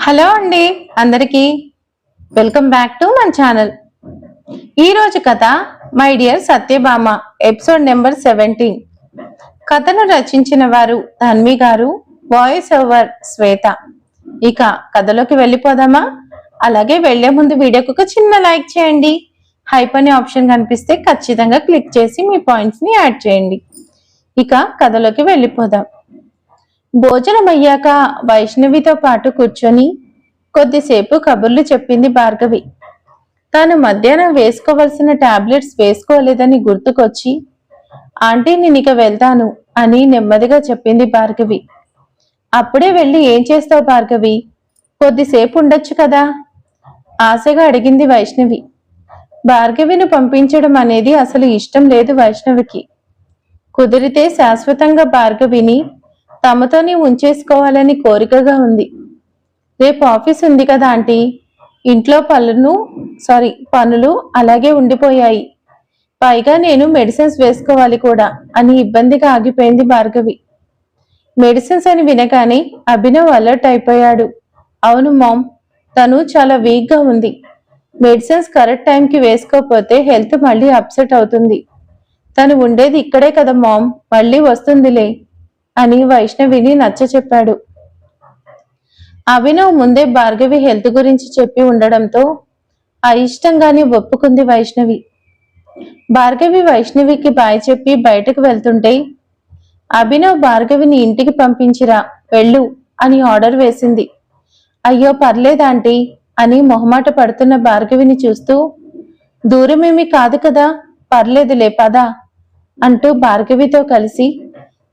Hello అండి అందరికీ welcome back to మన ఛానల్. ఈ రోజు కథ my dear Satyabhama episode number seventeen. కథను రచించిన వారు ధన్వి గారు వాయిస్ ఓవర్ శ్వేత. ఇక కథలోకి వెళ్ళిపోదామా? అలాగే వెళ్ళే ముందు వీడియోకి ఒక చిన్న లైక్ చేయండి. హైప్ అనే ఆప్షన్ కనిపిస్తే ఖచ్చితంగా క్లిక్ చేసి మీ పాయింట్స్ని యాడ్ చేయండి. ఇక కథలోకి వెళ్ళిపోదాం. భోజనం అయ్యాక వైష్ణవితో పాటు కూర్చొని కొద్దిసేపు కబుర్లు చెప్పింది భార్గవి. తాను మధ్యాహ్నం వేసుకోవలసిన టాబ్లెట్స్ వేసుకోలేదని గుర్తుకొచ్చి ఆంటీ నేను ఇక వెళ్తాను అని నెమ్మదిగా చెప్పింది భార్గవి. అప్పుడే వెళ్ళి ఏం చేస్తావు భార్గవి? కొద్దిసేపు ఉండొచ్చు కదా? ఆశగా అడిగింది వైష్ణవి. భార్గవిని పంపించడం అనేది అసలు ఇష్టం లేదు వైష్ణవికి. కుదిరితే శాశ్వతంగా భార్గవిని తమతోనే ఉంచేసుకోవాలని కోరికగా ఉంది. రేపు ఆఫీస్ ఉంది కదా ఆంటీ. ఇంట్లో పనులు సారీ పనులు అలాగే ఉండిపోయాయి. పైగా నేను మెడిసిన్స్ వేసుకోవాలి కూడా అని ఇబ్బందిగా ఆగిపోయింది భార్గవి. మెడిసిన్స్ అని వినగానే అభినవ్ అలర్ట్ అయిపోయాడు. అవును మామ్ తను చాలా వీక్గా ఉంది. మెడిసిన్స్ కరెక్ట్ టైంకి వేసుకోకపోతే హెల్త్ మళ్ళీ అప్సెట్ అవుతుంది. తను ఉండేది ఇక్కడే కదా మామ్ మళ్ళీ వస్తుందిలే. అని వైష్ణవిని నచ్చ చెప్పాడు. అభినవ్ ముందే భార్గవి హెల్త్ గురించి చెప్పి ఉండడంతో అయిష్టంగానే ఒప్పుకుంది వైష్ణవి. భార్గవి వైష్ణవికి బాయ్ చెప్పి బయటకు వెళ్తుంటే అభినవ్ భార్గవిని ఇంటికి పంపించిరా వెళ్ళు అని ఆర్డర్ వేసింది. అయ్యో పర్లేదాంటీ అని మొహమాట పడుతున్న భార్గవిని చూస్తూ దూరమేమీ కాదు కదా పర్లేదులే పదా అంటూ భార్గవితో కలిసి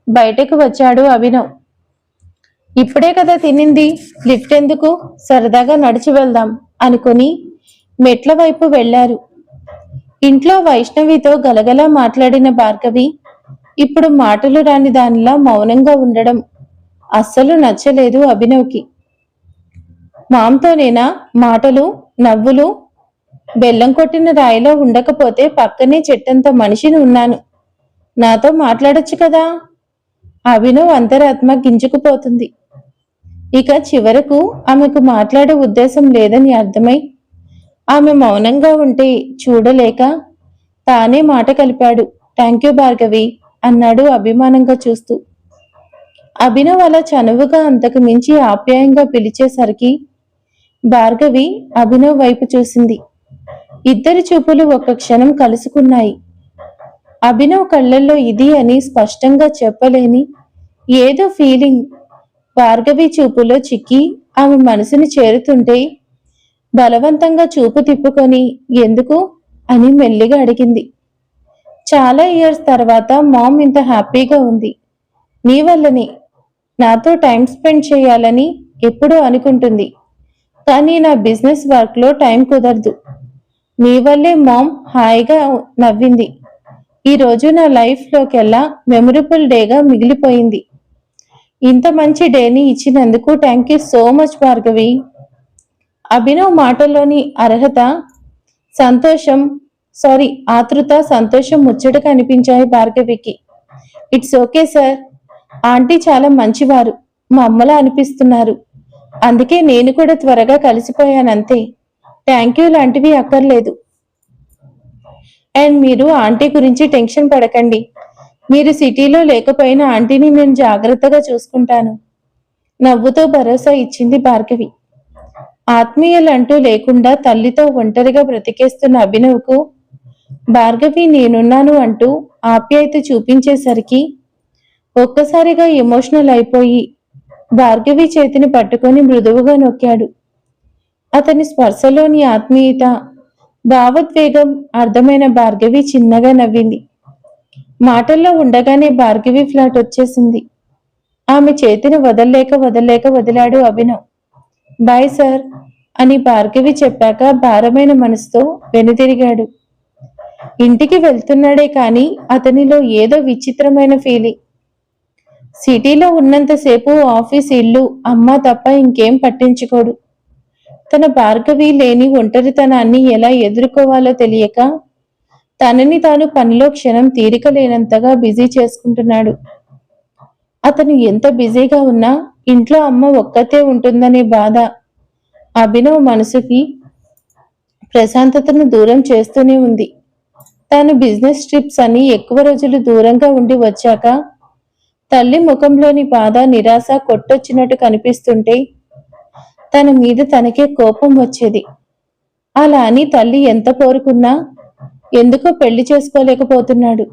బయటకు వచ్చాడు అభినవ్. ఇప్పుడే కదా తినింది లిఫ్ట్ ఎందుకు? సరదాగా నడిచి వెళ్దాం అనుకుని మెట్ల వైపు వెళ్ళారు ఇంట్లో వైష్ణవితో గలగలా మాట్లాడిన భార్గవి ఇప్పుడు మాటలు రాని దానిలా మౌనంగా ఉండడం అస్సలు నచ్చలేదు అభినవ్కి. మామతోనేనా? మాటలు నవ్వులు? బెల్లం కొట్టిన రాయిలో ఉండకపోతే పక్కనే చెట్టంత మనిషిని ఉన్నాను. నాతో మాట్లాడొచ్చు కదా? అభినవ్ అంతరాత్మ గింజుకుపోతుంది. ఇక చివరకు ఆమెకు మాట్లాడే ఉద్దేశం లేదని అర్థమై ఆమె మౌనంగా ఉంటే చూడలేక తానే మాట కలిపాడు. థ్యాంక్ యూ భార్గవి అన్నాడు అభిమానంగా చూస్తూ. అభినవ్ అలా చనువుగా అంతకు మించి ఆప్యాయంగా పిలిచేసరికి భార్గవి అభినవ్ వైపు చూసింది. ఇద్దరి చూపులు ఒక క్షణం కలుసుకున్నాయి. అభినవ్ కళ్ళల్లో ఇది అని స్పష్టంగా చెప్పలేని ఏదో ఫీలింగ్ భార్గవి చూపులో చిక్కి ఆమె మనసుని చేరుతుంటే బలవంతంగా చూపు తిప్పుకొని ఎందుకు? అని మెల్లిగా అడిగింది. చాలా ఇయర్స్ తర్వాత మామ్ ఇంత హ్యాపీగా ఉంది. నీ వల్లనే. నాతో టైం స్పెండ్ చేయాలని ఎప్పుడూ అనుకుంటుంది. కానీ నా బిజినెస్ వర్క్లో టైం కుదరదు. నీ వల్లే మామ్ హాయిగా నవ్వింది. ఈ రోజు నా లైఫ్లోకెల్లా మెమరబుల్ డేగా మిగిలిపోయింది. ఇంత మంచి డేని ఇచ్చినందుకు thank you so much Bhargavi Abhinav మాటల్లోని అర్హత సంతోషం సారీ ఆతృత సంతోషం ముచ్చట అనిపించాయి భార్గవికి ఇట్స్ ఓకే సార్. ఆంటీ చాలా మంచివారు మా అమ్మలా అనిపిస్తున్నారు. అందుకే నేను కూడా త్వరగా కలిసిపోయానంతే. థ్యాంక్ యూ లాంటివి అక్కర్లేదు. అండ్ మీరు ఆంటీ గురించి టెన్షన్ పడకండి. మీరు సిటీలో లేకపోయినా ఆంటీని నేను జాగ్రత్తగా చూసుకుంటాను. నవ్వుతో భరోసా ఇచ్చింది భార్గవి. ఆత్మీయులంటూ లేకుండా తల్లితో ఒంటరిగా బ్రతికేస్తున్న అభినవ్కు భార్గవి నేనున్నాను అంటూ ఆప్యాయత చూపించేసరికి ఒక్కసారిగా ఎమోషనల్ అయిపోయి భార్గవి చేతిని పట్టుకొని మృదువుగా నొక్కాడు. అతని స్పర్శలోని ఆత్మీయత భావోద్వేగం అర్థమైన భార్గవి చిన్నగా నవ్వింది. మాటల్లో ఉండగానే భార్గవి ఫ్లాట్ వచ్చేసింది. ఆమె చేతిని వదల్లేక వదల్లేక వదిలాడు అభినవ్. బాయ్ సార్ అని భార్గవి చెప్పాక భారమైన మనసుతో వెనుతిరిగాడు ఇంటికి వెళ్తున్నాడే కాని అతనిలో ఏదో విచిత్రమైన ఫీలింగ్ సిటీలో ఉన్నంతసేపు ఆఫీస్ ఇల్లు అమ్మ తప్ప ఇంకేం పట్టించుకోడు. తన భార్గవి లేని ఒంటరితనాన్ని ఎలా ఎదుర్కోవాలో తెలియక తనని తాను పనిలో క్షణం తీరిక లేనంతగా బిజీ చేసుకుంటున్నాడు. అతను ఎంత బిజీగా ఉన్నా ఇంట్లో అమ్మ ఒక్కతే ఉంటుందనే బాధ అభినవ్ మనసుకి ప్రశాంతతను దూరం చేస్తూనే ఉంది. తాను బిజినెస్ ట్రిప్స్ అని ఎక్కువ రోజులు దూరంగా ఉండి వచ్చాక తల్లి ముఖంలోని బాధ నిరాశ కొట్టొచ్చినట్టు కనిపిస్తుంటే తన మీద తనకే కోపం వచ్చేది. అలా అని తల్లి ఎంత కోరుకున్నా ఎందుకో పెళ్ళి చేసుకోలేకపోతున్నాడు.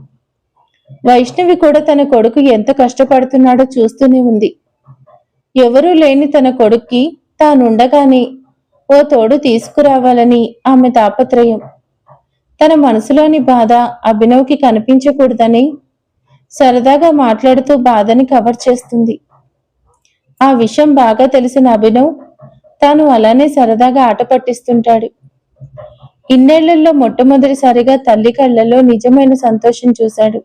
వైష్ణవి కూడా తన కొడుకు ఎంత కష్టపడుతున్నాడో చూస్తూనే ఉంది. ఎవరూ లేని తన కొడుక్కి తానుండగానే ఓ తోడు తీసుకురావాలని ఆమె తాపత్రయం. తన మనసులోని బాధ అభినవ్కి కనిపించకూడదని సరదాగా మాట్లాడుతూ బాధని కవర్ చేస్తుంది. ఆ విషయం బాగా తెలిసిన అభినవ్ తాను అలానే సరదాగా ఆట పట్టిస్తుంటాడు. ఇన్నేళ్ళలో మొట్టమొదటిసారిగా తల్లి కళ్ళలో నిజమైన సంతోషం చూశాడు.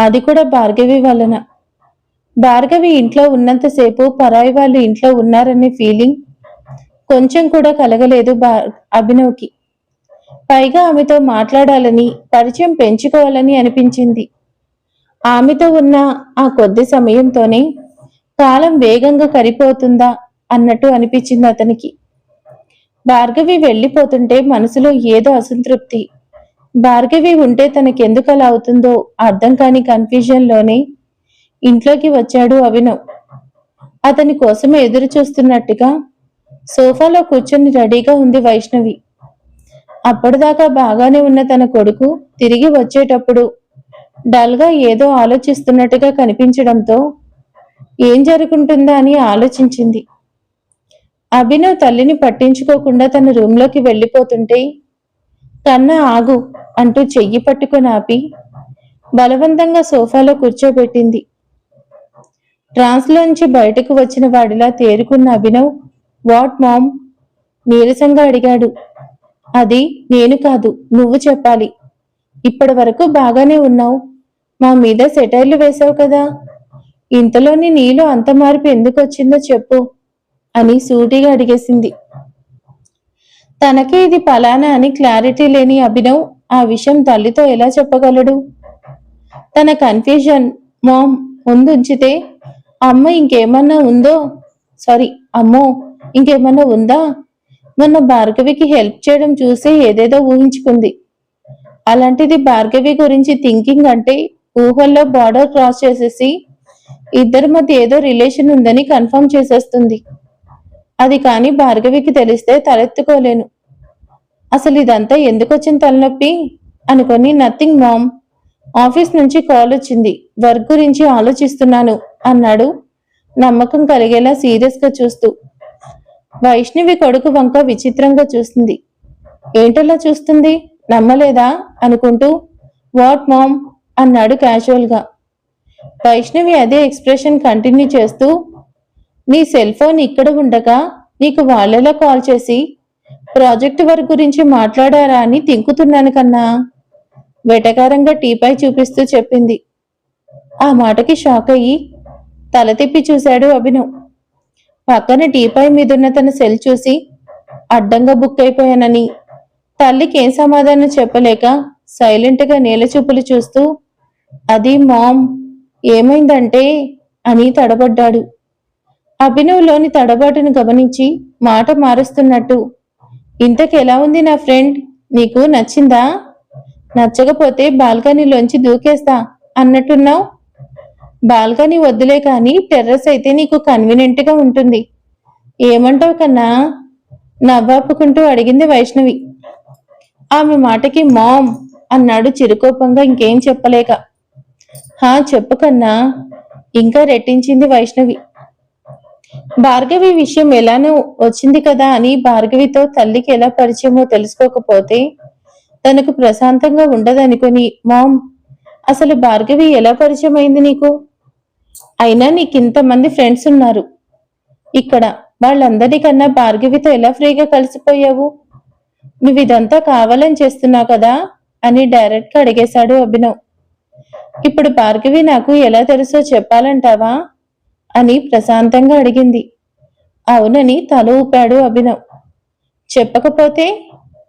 అది కూడా భార్గవి వలన. భార్గవి ఇంట్లో ఉన్నంతసేపు పరాయి వాళ్ళు ఇంట్లో ఉన్నారనే ఫీలింగ్ కొంచెం కూడా కలగలేదు బా అభినవ్కి. పైగా ఆమెతో మాట్లాడాలని పరిచయం పెంచుకోవాలని అనిపించింది. ఆమెతో ఉన్న ఆ కొద్ది సమయంతోనే కాలం వేగంగా కరిపోతుందా అన్నట్టు అనిపించింది అతనికి. భార్గవి వెళ్ళిపోతుంటే మనసులో ఏదో అసంతృప్తి. భార్గవి ఉంటే తనకెందుకు అలా అవుతుందో అర్థం కాని కన్ఫ్యూజన్లోనే ఇంట్లోకి వచ్చాడు అభినవ్ అతని కోసమే ఎదురు చూస్తున్నట్టుగా సోఫాలో కూర్చొని రెడీగా ఉంది వైష్ణవి. అప్పటిదాకా బాగానే ఉన్న తన కొడుకు తిరిగి వచ్చేటప్పుడు డల్గా ఏదో ఆలోచిస్తున్నట్టుగా కనిపించడంతో ఏం జరుగుతుందా అని ఆలోచించింది. అభినవ్ తల్లిని పట్టించుకోకుండా తన రూంలోకి వెళ్ళిపోతుంటే కన్నా ఆగు అంటూ చెయ్యి పట్టుకొని ఆపి బలవంతంగా సోఫాలో కూర్చోబెట్టింది. ట్రాన్స్లోంచి బయటకు వచ్చిన వాడిలా తేరుకున్న అభినవ్ వాట్ మామ్? నీరసంగా అడిగాడు. అది నేను కాదు నువ్వు చెప్పాలి. ఇప్పటి వరకు బాగానే ఉన్నావు. మా మీద సెటైర్లు వేశావు కదా. ఇంతలోని నీలో అంత మార్పు ఎందుకు వచ్చిందో చెప్పు. అని సూటిగా అడిగేసింది. తనకే ఇది ఫలానా అని క్లారిటీ లేని అభినవ్ ఆ విషయం తల్లితో ఎలా చెప్పగలడు? తన కన్ఫ్యూజన్ మామ్ ముందుంచితే అమ్మ ఇంకేమన్నా ఉందో? సారీ అమ్మో ఇంకేమన్నా ఉందా? మొన్న భార్గవికి హెల్ప్ చేయడం చూసి ఏదేదో ఊహించుకుంది. అలాంటిది భార్గవి గురించి థింకింగ్ అంటే ఊహల్లో బార్డర్ క్రాస్ చేసేసి ఇద్దరి మధ్య ఏదో రిలేషన్ ఉందని కన్ఫర్మ్ చేసేస్తుంది. అది కాని భార్గవికి తెలిస్తే తలెత్తుకోలేను. అసలు ఇదంతా ఎందుకొచ్చింది తలనొప్పి? అనుకొని నథింగ్ మామ్. ఆఫీస్ నుంచి కాల్ వచ్చింది. వర్క్ గురించి ఆలోచిస్తున్నాను అన్నాడు. నమ్మకం కలిగేలా సీరియస్గా చూస్తూ. వైష్ణవి కొడుకు వంక విచిత్రంగా చూస్తుంది ఏంటలా చూస్తుంది? నమ్మలేదా? అనుకుంటూ. What mom? అన్నాడు క్యాజువల్గా వైష్ణవి అదే ఎక్స్ప్రెషన్ కంటిన్యూ చేస్తూ నీ సెల్ ఫోన్ ఇక్కడ ఉండగా నీకు వాళ్ళలో కాల్ చేసి ప్రాజెక్ట్ వర్క్ గురించి మాట్లాడారా అని తింకుతున్నాను కన్నా? వెటకారంగా టీపై చూపిస్తూ చెప్పింది. ఆ మాటకి షాక్ అయ్యి తల తిప్పి చూశాడు అభినవ్. పక్కన టీపై మీదున్న తన సెల్ చూసి అడ్డంగా బుక్ అయిపోయానని. తల్లికి ఏం సమాధానం చెప్పలేక సైలెంట్గా నేల చూపులు చూస్తూ అది మామ్ ఏమైందంటే? అని తడబడ్డాడు. అభినవ్లోని తడబాటును గమనించి మాట మారుస్తున్నట్టు ఇంతకెలా ఉంది నా ఫ్రెండ్? నీకు నచ్చిందా? నచ్చకపోతే బాల్కనీలోంచి దూకేస్తా అన్నట్టున్నావు? బాల్కనీ వద్దులే కానీ టెర్రస్ అయితే నీకు కన్వీనెంట్గా ఉంటుంది. ఏమంటావు కన్నా? నవ్వాపుకుంటూ అడిగింది వైష్ణవి. ఆమె మాటకి మామ్ అన్నాడు చిరుకోపంగా ఇంకేం చెప్పలేక. హా చెప్పు కన్నా ఇంకా రెట్టించింది వైష్ణవి. భార్గవి విషయం ఎలానో వచ్చింది కదా అని భార్గవితో తల్లికి ఎలా పరిచయమో తెలుసుకోకపోతే తనకు ప్రశాంతంగా ఉండదనుకొని మామ్ అసలు భార్గవి ఎలా పరిచయం అయింది నీకు? అయినా నీకు ఇంతమంది ఫ్రెండ్స్ ఉన్నారు. ఇక్కడ వాళ్ళందరికన్నా భార్గవితో ఎలా ఫ్రీగా కలిసిపోయావు? నువ్వు ఇదంతా కావాలని చేస్తున్నావు కదా? అని డైరెక్ట్గా అడిగేశాడు అభినవ్. ఇప్పుడు భార్గవి నాకు ఎలా తెలుసో చెప్పాలంటావా? అని ప్రశాంతంగా అడిగింది. అవునని తల ఊపాడు అభినవ్. చెప్పకపోతే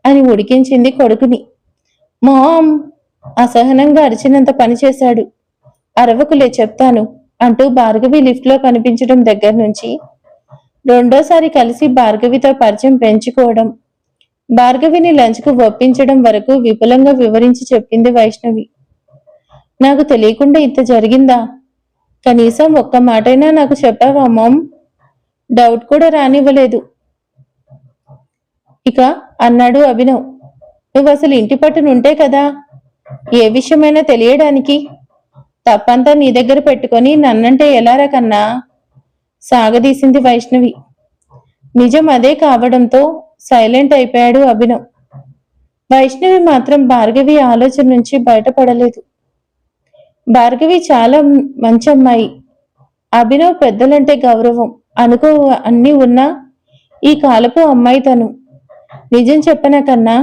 అని ఉడికించింది కొడుకుని. మామ్ అసహనంగా అరిచినంత పనిచేశాడు అరవకులే చెప్తాను అంటూ భార్గవి లిఫ్ట్లో కనిపించడం దగ్గర నుంచి రెండోసారి కలిసి భార్గవితో పరిచయం పెంచుకోవడం భార్గవిని లంచ్కు ఒప్పించడం వరకు విపులంగా వివరించి చెప్పింది వైష్ణవి. నాకు తెలియకుండా ఇంత జరిగిందా? కనీసం ఒక్క మాటైనా నాకు చెప్పావా మామ్? డౌట్ కూడా రానివ్వలేదు. ఇక అన్నాడు అభినవ్. నువ్వు అసలు ఇంటి పట్టునుంటే కదా? ఏ విషయమైనా తెలియడానికి. తప్పంతా నీ దగ్గర పెట్టుకొని నన్నంటే ఎలారా కన్నా? సాగదీసింది వైష్ణవి. నిజం అదే కావడంతో సైలెంట్ అయిపోయాడు అభినవ్. వైష్ణవి మాత్రం భార్గవి ఆలోచన నుంచి బయటపడలేదు. భార్గవి చాలా మంచి అమ్మాయి అభినవ్ పెద్దలంటే గౌరవం అనుకో అన్ని ఉన్నా ఈ కాలపు అమ్మాయి తను. నిజం చెప్పన కన్నా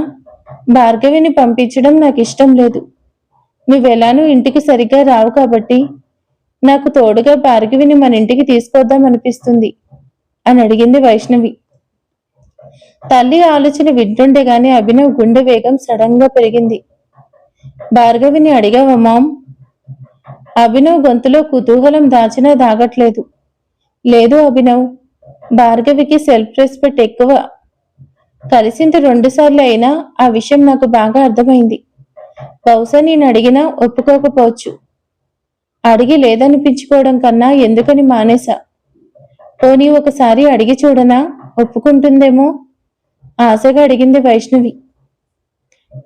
భార్గవిని పంపించడం నాకు ఇష్టం లేదు. నువ్వెలానూ ఇంటికి సరిగ్గా రావు కాబట్టి నాకు తోడుగా భార్గవిని మన ఇంటికి తీసుకొద్దాం అనిపిస్తుంది అని అడిగింది వైష్ణవి. తల్లి ఆలోచన వింటుండేగానే అభినవ్ గుండె వేగం సడన్గా పెరిగింది. భార్గవిని అడిగావా మామ్? అభినవ్ గొంతులో కుతూహలం దాచినా దాగట్లేదు. లేదు అభినవ్ భార్గవికి సెల్ఫ్ రెస్పెక్ట్ ఎక్కువ. కలిసింది రెండు సార్లు అయినా ఆ విషయం నాకు బాగా అర్థమైంది. బహుశా నేను అడిగినా ఒప్పుకోకపోవచ్చు. అడిగి లేదనిపించుకోవడం కన్నా ఎందుకని మానేశా? పోనీ ఒకసారి అడిగి చూడనా? ఒప్పుకుంటుందేమో? ఆశగా అడిగింది వైష్ణవి.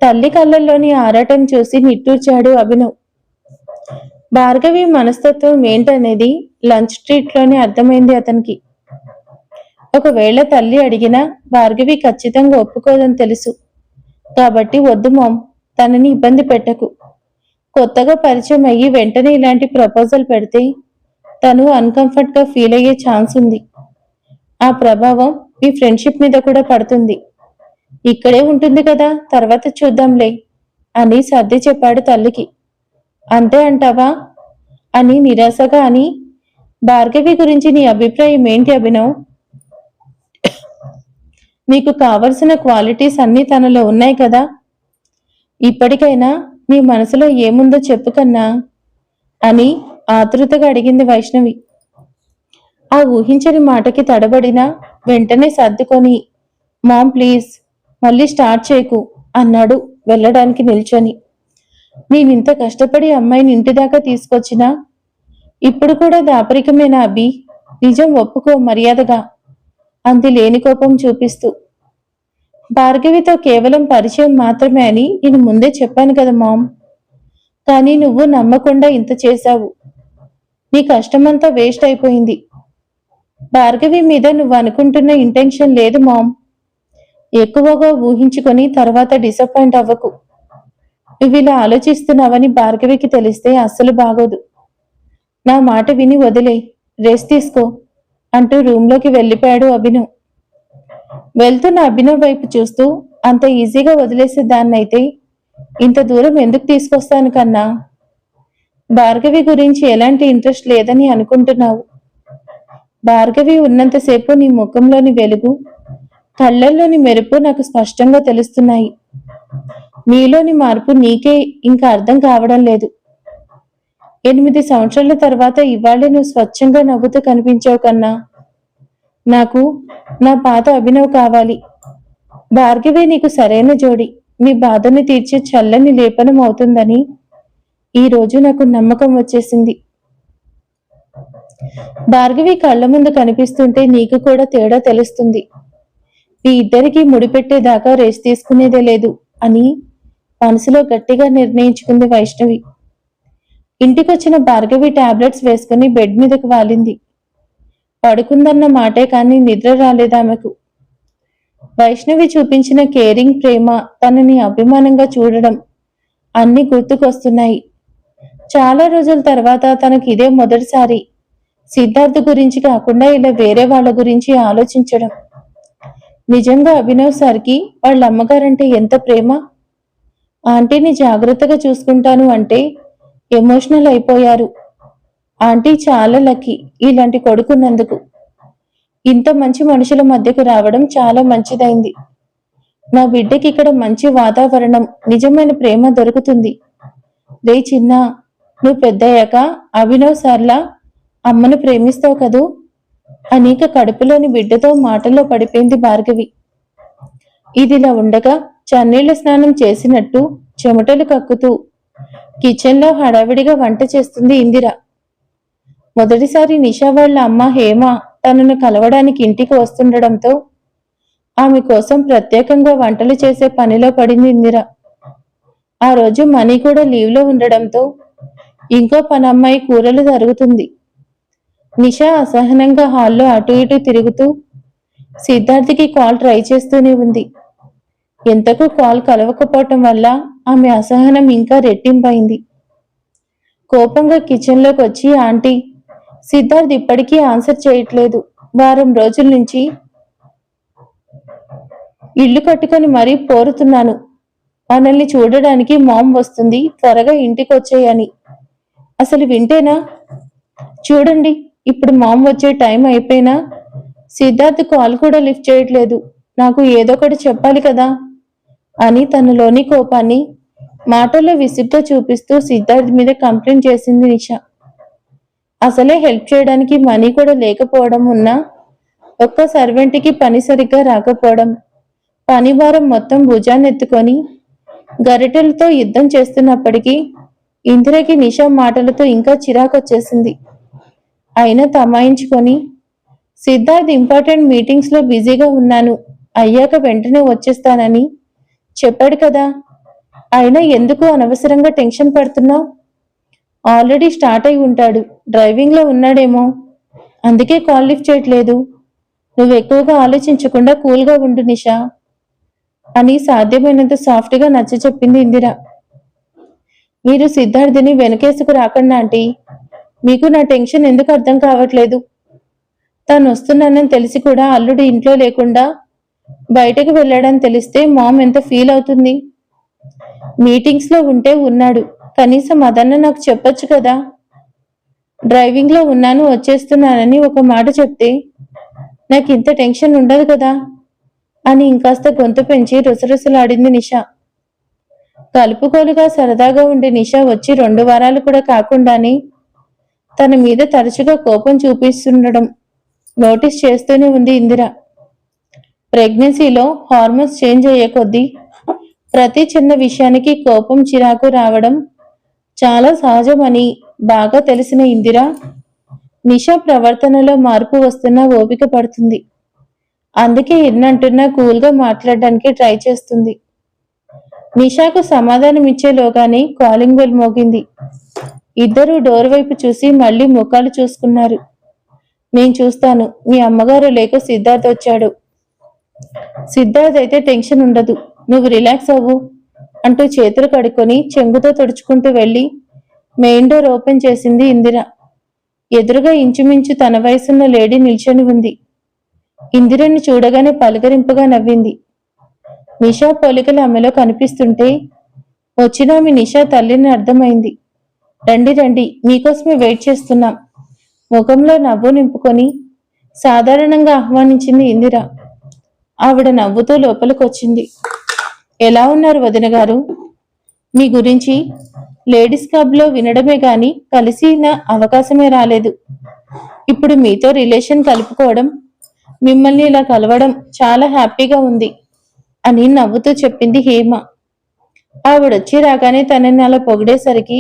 తల్లి కళ్ళల్లోని ఆరాటం చూసి నిట్టూర్చాడు అభినవ్. భార్గవి మనస్తత్వం ఏంటనేది లంచ్ స్ట్రీట్లోనే అర్థమైంది అతనికి. ఒకవేళ తల్లి అడిగినా భార్గవి ఖచ్చితంగా ఒప్పుకోదని తెలుసు. కాబట్టి వద్దు మామ్ తనని ఇబ్బంది పెట్టకు. కొత్తగా పరిచయం అయ్యి వెంటనే ఇలాంటి ప్రపోజల్ పెడితే తను అన్కంఫర్ట్గా ఫీల్ అయ్యే ఛాన్స్ ఉంది. ఆ ప్రభావం మీ ఫ్రెండ్షిప్ మీద కూడా పడుతుంది. ఇక్కడే ఉంటుంది కదా తర్వాత చూద్దాంలే అని సర్ది చెప్పాడు తల్లికి. అంతే అంటావా? అని నిరాశగా అని భార్గవి గురించి నీ అభిప్రాయం ఏంటి అభినవ్? మీకు కావలసిన క్వాలిటీస్ అన్నీ తనలో ఉన్నాయి కదా? ఇప్పటికైనా నీ మనసులో ఏముందో చెప్పు కన్నా అని ఆతృతగా అడిగింది వైష్ణవి. ఆ ఊహించని మాటకి తడబడిన వెంటనే సర్దుకొని మామ్ ప్లీజ్ మళ్ళీ స్టార్ట్ చేయకు అన్నాడు వెళ్ళడానికి నిల్చొని. నేనింత కష్టపడి అమ్మాయిని ఇంటి దాకా తీసుకొచ్చినా ఇప్పుడు కూడా దాపరికమేనా అభి నిజం ఒప్పుకో మర్యాదగా. అంది లేని కోపం చూపిస్తూ. భార్గవితో కేవలం పరిచయం మాత్రమే అని నేను ముందే చెప్పాను కదా మామ్. కానీ నువ్వు నమ్మకుండా ఇంత చేశావు. నీ కష్టమంతా వేస్ట్ అయిపోయింది. భార్గవి మీద నువ్వు అనుకుంటున్న ఇంటెన్షన్ లేదు మామ్. ఎక్కువగా ఊహించుకొని తర్వాత డిసప్పాయింట్ అవ్వకు. ఇలా ఆలోచిస్తున్నావని భార్గవికి తెలిస్తే అస్సలు బాగోదు. నా మాట విని వదిలే రెస్ట్ తీసుకో అంటూ రూంలోకి వెళ్ళిపోయాడు అభినవ్ వెళ్తున్న అభినవ్ వైపు చూస్తూ అంత ఈజీగా వదిలేసే దాన్నైతే ఇంత దూరం ఎందుకు తీసుకొస్తాను కన్నా? భార్గవి గురించి ఎలాంటి ఇంట్రెస్ట్ లేదని అనుకుంటున్నావు. భార్గవి ఉన్నంతసేపు నీ ముఖంలోని వెలుగు కళ్ళల్లోని మెరుపు నాకు స్పష్టంగా తెలుస్తున్నాయి. నీలోని మార్పు నీకే ఇంకా అర్థం కావడం లేదు. ఎనిమిది సంవత్సరాల తర్వాత ఇవాళే నువ్వు స్వచ్ఛంగా నవ్వుతూ కనిపించావు కన్నా. నాకు నా పాత అభినవ్ కావాలి. భార్గవి నీకు సరైన జోడి. నీ బాధని తీర్చే చల్లని లేపనం అవుతుందని ఈ రోజు నాకు నమ్మకం వచ్చేసింది. భార్గవి కళ్ళ ముందు కనిపిస్తుంటే నీకు కూడా తేడా తెలుస్తుంది. మీ ఇద్దరికి ముడిపెట్టేదాకా రేస్ తీసుకునేదే లేదు. అని మనసులో గట్టిగా నిర్ణయించుకుంది వైష్ణవి. ఇంటికొచ్చిన భార్గవి టాబ్లెట్స్ వేసుకుని బెడ్ మీదకు వాలింది. పడుకుందన్న మాటే కానీ నిద్ర రాలేదామెకు. వైష్ణవి చూపించిన కేరింగ్ ప్రేమ తనని అభిమానంగా చూడడం అన్ని గుర్తుకొస్తున్నాయి. చాలా రోజుల తర్వాత తనకి ఇదే మొదటిసారి. సిద్ధార్థ్ గురించి కాకుండా ఇలా వేరే వాళ్ళ గురించి ఆలోచించడం. నిజంగా అభినవ్ సార్కి వాళ్ళ అమ్మగారంటే ఎంత ప్రేమ? ఆంటీని జాగ్రత్తగా చూసుకుంటాను అంటే ఎమోషనల్ అయిపోయారు. ఆంటీ చాలా లక్కీ ఇలాంటి కొడుకున్నందుకు. ఇంత మంచి మనుషుల మధ్యకు రావడం చాలా మంచిదైంది. నా బిడ్డకి ఇక్కడ మంచి వాతావరణం నిజమైన ప్రేమ దొరుకుతుంది. రే చిన్న నువ్వు పెద్దయ్యాక అభినవ్ సార్లా అమ్మను ప్రేమిస్తావు కదూ? అనేక కడుపులోని బిడ్డతో మాటల్లో పడిపోయింది భార్గవి. ఇదిలా ఉండగా చన్నీళ్ళ స్నానం చేసినట్టు చెమటలు కక్కుతూ కిచెన్లో హడావిడిగా వంట చేస్తుంది ఇందిర. మొదటిసారి నిషా వాళ్ళ అమ్మ హేమ తనను కలవడానికి ఇంటికి వస్తుండడంతో ఆమె కోసం ప్రత్యేకంగా వంటలు చేసే పనిలో పడింది ఇందిర. ఆ రోజు మనీ కూడా లీవ్లో ఉండడంతో ఇంకో పనమ్మాయి కూరలు జరుగుతుంది నిషా అసహనంగా హాల్లో అటు ఇటు తిరుగుతూ సిద్ధార్థికి కాల్ ట్రై చేస్తూనే ఉంది. ఎంతకు కాల్ కలవకపోవటం వల్ల ఆమె అసహనం ఇంకా రెట్టింపైంది. కోపంగా కిచెన్లోకి వచ్చి ఆంటీ సిద్ధార్థ్ ఇప్పటికీ ఆన్సర్ చేయట్లేదు. వారం రోజుల నుంచి ఇల్లు కట్టుకొని మరీ పోరుతున్నాను. మనల్ని చూడడానికి మామ్ వస్తుంది. త్వరగా ఇంటికి వచ్చేయని అసలు వింటేనా? చూడండి ఇప్పుడు మామ్ వచ్చే టైం అయిపోయినా సిద్ధార్థ్ కాల్ కూడా లిఫ్ట్ చేయట్లేదు. నాకు ఏదో ఒకటి చెప్పాలి కదా? అని తనలోని కోపాన్ని మాటల్లో విసుగ్గా చూపిస్తూ సిద్ధార్థ్ మీద కంప్లైంట్ చేసింది నిషా. అసలే హెల్ప్ చేయడానికి మనీ కూడా లేకపోవడం ఉన్నా ఒక్క సర్వెంట్కి పని సరిగ్గా రాకపోవడం పని భారం మొత్తం భుజాన్ని ఎత్తుకొని గరిటెలతో యుద్ధం చేస్తున్నప్పటికీ ఇందిరకి నిషా మాటలతో ఇంకా చిరాకొచ్చేసింది. అయినా తమాయించుకొని సిద్ధార్థ్ ఇంపార్టెంట్ మీటింగ్స్లో బిజీగా ఉన్నాను. అయ్యాక వెంటనే వచ్చేస్తానని చెప్పాడు కదా. అయినా ఎందుకు అనవసరంగా టెన్షన్ పడుతున్నావు? ఆల్రెడీ స్టార్ట్ అయి ఉంటాడు. డ్రైవింగ్లో ఉన్నాడేమో. అందుకే కాల్ లిఫ్ట్ చేయట్లేదు. నువ్వు ఎక్కువగా ఆలోచించకుండా కూల్గా ఉండు నిషా అని సాధ్యమైనంత సాఫ్ట్గా నచ్చ చెప్పింది ఇందిరా. మీరు సిద్ధార్థిని వెనకేసుకు రాకండి ఆంటీ. మీకు నా టెన్షన్ ఎందుకు అర్థం కావట్లేదు? తను వస్తున్నానని తెలిసి కూడా అల్లుడు ఇంట్లో లేకుండా బయటకు వెళ్ళాడని తెలిస్తే మామ్ ఎంత ఫీల్ అవుతుంది? మీటింగ్స్లో ఉంటే ఉన్నాడు. కనీసం అదన్న నాకు చెప్పొచ్చు కదా? డ్రైవింగ్లో ఉన్నాను వచ్చేస్తున్నానని ఒక మాట చెప్తే నాకు ఇంత టెన్షన్ ఉండదు కదా? అని ఇంకాస్త గొంతు పెంచి రుసరుసలాడింది నిషా. కలుపుకోలుగా సరదాగా ఉండే నిషా వచ్చి రెండు వారాలు కూడా కాకుండానే తన మీద తరచుగా కోపం చూపిస్తుండడం నోటీస్ చేస్తూనే ఉంది ఇందిర. ప్రెగ్నెన్సీలో హార్మోన్స్ చేంజ్ అయ్యే కొద్దీ ప్రతి చిన్న విషయానికి కోపం చిరాకు రావడం చాలా సహజమని బాగా తెలిసిన ఇందిర నిషా ప్రవర్తనలో మార్పు వస్తున్నా ఓపిక పడుతుంది. అందుకే ఎన్నంటున్నా కూల్గా మాట్లాడడానికి ట్రై చేస్తుంది. నిషాకు సమాధానం ఇచ్చేలోగానే కాలింగ్ బెల్ మోగింది. ఇద్దరూ డోర్ వైపు చూసి మళ్ళీ ముఖాలు చూసుకున్నారు. నేను చూస్తాను. మీ అమ్మగారు లేక సిద్ధార్థ్ వచ్చాడు. సిద్ధార్థ్ అయితే టెన్షన్ ఉండదు. నువ్వు రిలాక్స్ అవ్వు అంటూ చేతులు కడుక్కొని చెంగుతో తుడుచుకుంటూ వెళ్ళి మెయిన్ డోర్ ఓపెన్ చేసింది ఇందిర. ఎదురుగా ఇంచుమించు తన వయసున్న లేడీ నిల్చొని ఉంది. ఇందిరని చూడగానే పలకరింపుగా నవ్వింది. నిషా పోలికలు ఆమెలో కనిపిస్తుంటే వచ్చిన ఆమె నిషా తల్లిని అర్థమైంది. రండి రండి. మీకోసమే వెయిట్ చేస్తున్నాం. ముఖంలో నవ్వు నింపుకొని సాధారణంగా ఆహ్వానించింది ఇందిర. ఆవిడ నవ్వుతూ లోపలికొచ్చింది. ఎలా ఉన్నారు వదిన గారు? మీ గురించి లేడీస్ క్లబ్లో వినడమే గాని కలిసిన అవకాశమే రాలేదు. ఇప్పుడు మీతో రిలేషన్ కలుపుకోవడం మిమ్మల్ని ఇలా కలవడం చాలా హ్యాపీగా ఉంది అని నవ్వుతూ చెప్పింది హేమ. ఆవిడొచ్చి రాగానే తనని అలా పొగిడేసరికి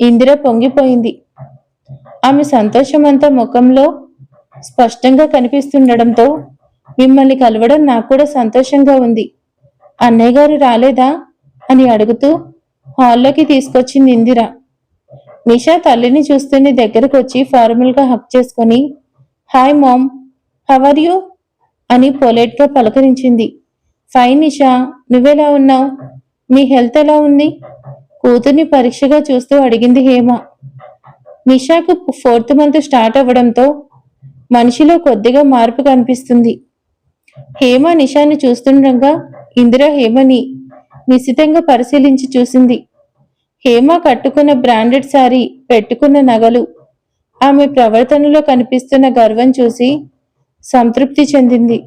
ఇందిర పొంగిపోయింది. ఆమె సంతోషమంతా ముఖంలో స్పష్టంగా కనిపిస్తుండడంతో మిమ్మల్ని కలవడం నాకు కూడా సంతోషంగా ఉంది. అన్నయ్య గారు రాలేదా? అని అడుగుతూ హాల్లోకి తీసుకొచ్చింది ఇందిర. నిషా తల్లిని చూస్తూనే దగ్గరకు వచ్చి ఫార్మల్గా హక్ చేసుకొని హాయ్ మామ్ హవర్ యూ? అని పొలైట్గా పలకరించింది. ఫైన్ నిషా నువ్వెలా ఉన్నావు? నీ హెల్త్ ఎలా ఉంది? కూతుర్ని పరీక్షగా చూస్తూ అడిగింది హేమ. నిషాకు ఫోర్త్ మంత్ స్టార్ట్ అవ్వడంతో మనిషిలో కొద్దిగా మార్పు కనిపిస్తుంది. హేమ నిషాని చూస్తుండగా ఇందిర హేమని నిశితంగా పరిశీలించి చూసింది. హేమ కట్టుకున్న బ్రాండెడ్ సారీ పెట్టుకున్న నగలు ఆమె ప్రవర్తనలో కనిపిస్తున్న గర్వం చూసి సంతృప్తి చెందింది.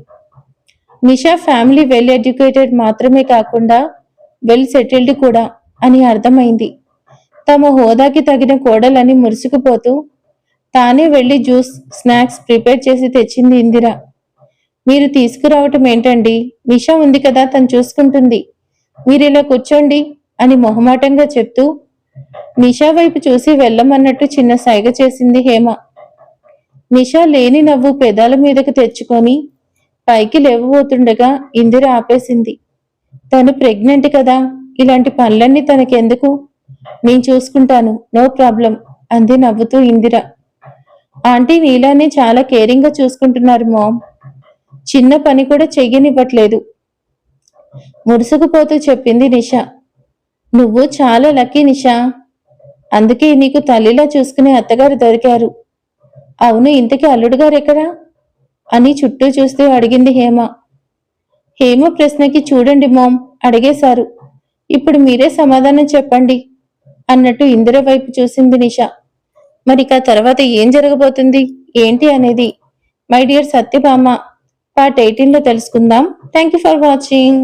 నిషా ఫ్యామిలీ వెల్ ఎడ్యుకేటెడ్ మాత్రమే కాకుండా వెల్ సెటిల్డ్ కూడా. అని అర్థమైంది. తమ హోదాకి తగిన కోడలని మురుసుకుపోతూ తానే వెళ్ళి జ్యూస్ స్నాక్స్ ప్రిపేర్ చేసి తెచ్చింది ఇందిర. మీరు తీసుకురావటం ఏంటండి? నిషా ఉంది కదా తను చూసుకుంటుంది. మీరు ఇలా కూర్చోండి అని మొహమాటంగా చెప్తూ నిషా వైపు చూసి వెళ్ళమన్నట్టు చిన్న సైగ చేసింది హేమ. నిషా లేని నవ్వు పెదాల మీదకు తెచ్చుకొని పైకి లేవబోతుండగా ఇందిర ఆపేసింది. తను ప్రెగ్నెంట్ కదా ఇలాంటి పనులన్నీ తనకెందుకు? నేను చూసుకుంటాను. No problem. అంది నవ్వుతూ ఇందిర. ఆంటీ నీలానే చాలా కేరింగ్గా చూసుకుంటున్నారు మామ్. చిన్న పని కూడా చెయ్యనివ్వట్లేదు. మురుసుకుపోతూ చెప్పింది నిష. నువ్వు చాలా లక్కీ నిషా. అందుకే నీకు తల్లిలా చూసుకునే అత్తగారు దొరికారు. అవును ఇంతకీ అల్లుడు గారు ఎక్కడా అని చుట్టూ చూస్తూ అడిగింది హేమ. హేమ ప్రశ్నకి చూడండి మామ్ అడిగేశారు. ఇప్పుడు మీరే సమాధానం చెప్పండి అన్నట్టు ఇందిర వైపు చూసింది నిష. మరి ఇక తర్వాత ఏం జరగబోతుంది? ఏంటి అనేది? మై డియర్ సత్యభామ పార్ట్ ఎయిటీన్లో తెలుసుకుందాం. Thank you for watching.